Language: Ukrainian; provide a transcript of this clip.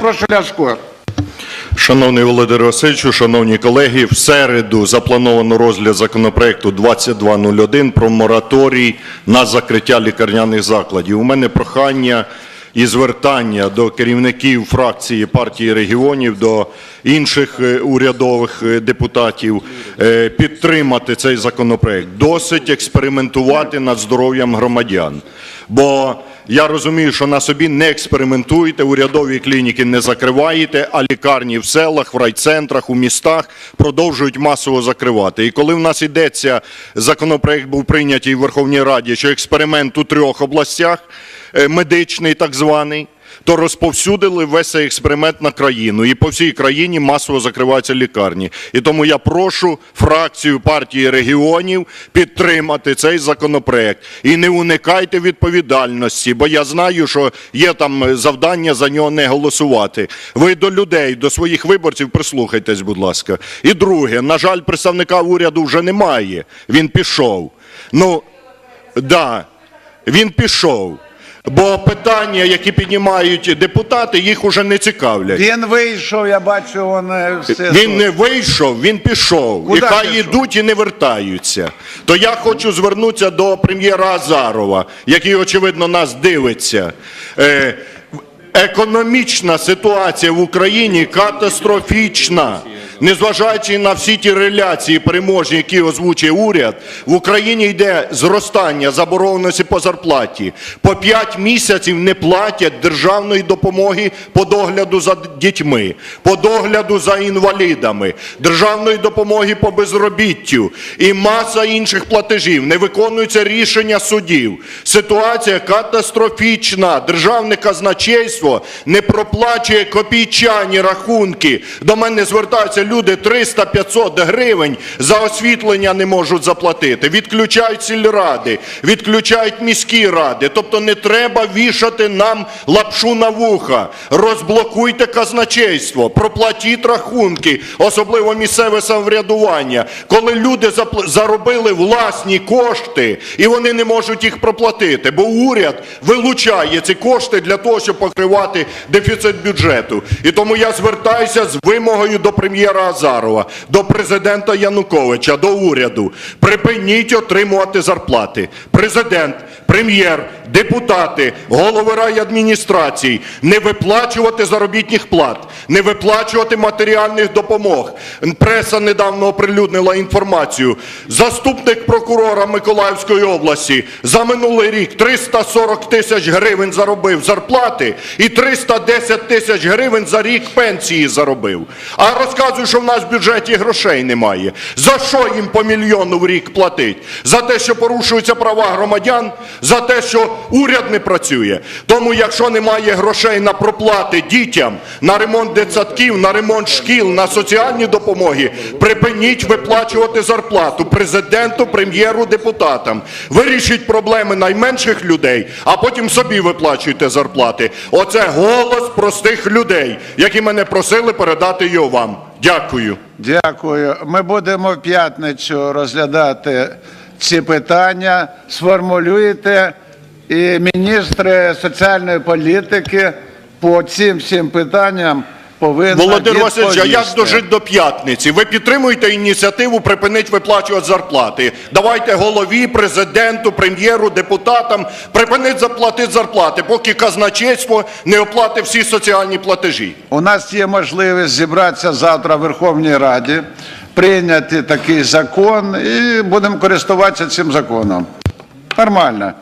Прошу Ляшко. Шановний Володимир Васильовичу, шановні колеги, в середу заплановано розгляд законопроекту 2201 про мораторій на закриття лікарняних закладів. У мене прохання і звертання до керівників фракції партії регіонів, до інших е, урядових е, депутатів е, підтримати цей законопроект. Досить експериментувати над здоров'ям громадян. Бо я розумію, що на собі не експериментуєте, урядові клініки не закриваєте, а лікарні в селах, в райцентрах, у містах продовжують масово закривати. І коли в нас йдеться, законопроект був прийнятий в Верховній Раді, що експеримент у трьох областях, е, медичний так званий, то розповсюдили весь цей експеримент на країну. І по всій країні масово закриваються лікарні. І тому я прошу фракцію партії регіонів підтримати цей законопроект. І не уникайте відповідальності, бо я знаю, що є там завдання за нього не голосувати. Ви до людей, до своїх виборців прислухайтесь, будь ласка. І друге, на жаль, представника уряду вже немає. Він пішов. Ну, да, він пішов. Бо питання, які піднімають депутати, їх уже не цікавлять. Він вийшов, я бачу, він е, все. Він не вийшов, він пішов. Куди і хай пішов? йдуть і не вертаються. То я хочу звернутися до прем'єра Азарова, який, очевидно, нас дивиться. Е, економічна ситуація в Україні катастрофічна. Незважаючи на всі ті реляції переможні, які озвучує уряд, в Україні йде зростання заборгованості по зарплаті. По 5 місяців не платять державної допомоги по догляду за дітьми, по догляду за інвалідами, державної допомоги по безробіттю і маса інших платежів. Не виконуються рішення судів. Ситуація катастрофічна. Державне казначейство не проплачує копійчані рахунки. До мене звертаються люди 300-500 гривень за освітлення не можуть заплатити. Відключають сільради, відключають міські ради. Тобто не треба вішати нам лапшу на вуха. Розблокуйте казначейство, проплатіть рахунки, особливо місцеве самоврядування. Коли люди заробили власні кошти і вони не можуть їх проплатити, бо уряд вилучає ці кошти для того, щоб покривати дефіцит бюджету. І тому я звертаюся з вимогою до прем'єра Азарова, до президента Януковича, до уряду. Припиніть отримувати зарплати. Президент, прем'єр, депутати, голови райадміністрацій не виплачувати заробітних плат, не виплачувати матеріальних допомог. Преса недавно оприлюднила інформацію. Заступник прокурора Миколаївської області за минулий рік 340 тисяч гривень заробив зарплати і 310 тисяч гривень за рік пенсії заробив. А розказує, що в нас в бюджеті грошей немає. За що їм по мільйону в рік платить? За те, що порушуються права громадян, за те, що уряд не працює. Тому, якщо немає грошей на проплати дітям, на ремонт дитсадків, на ремонт шкіл, на соціальні допомоги, припиніть виплачувати зарплату президенту, прем'єру, депутатам. Вирішіть проблеми найменших людей, а потім собі виплачуйте зарплати. Оце голос простих людей, які мене просили передати його вам. Дякую. Дякую. Ми будемо в п'ятницю розглядати ці питання. Сформулюйте і міністри соціальної політики по цим всім питанням повинні Володимир Васильович, а як дожити до п'ятниці? Ви підтримуєте ініціативу припинити виплачувати зарплати. Давайте голові, президенту, прем'єру, депутатам припинити заплатити зарплати, поки казначейство не оплатить всі соціальні платежі. У нас є можливість зібратися завтра в Верховній Раді, прийняти такий закон і будемо користуватися цим законом. Нормально.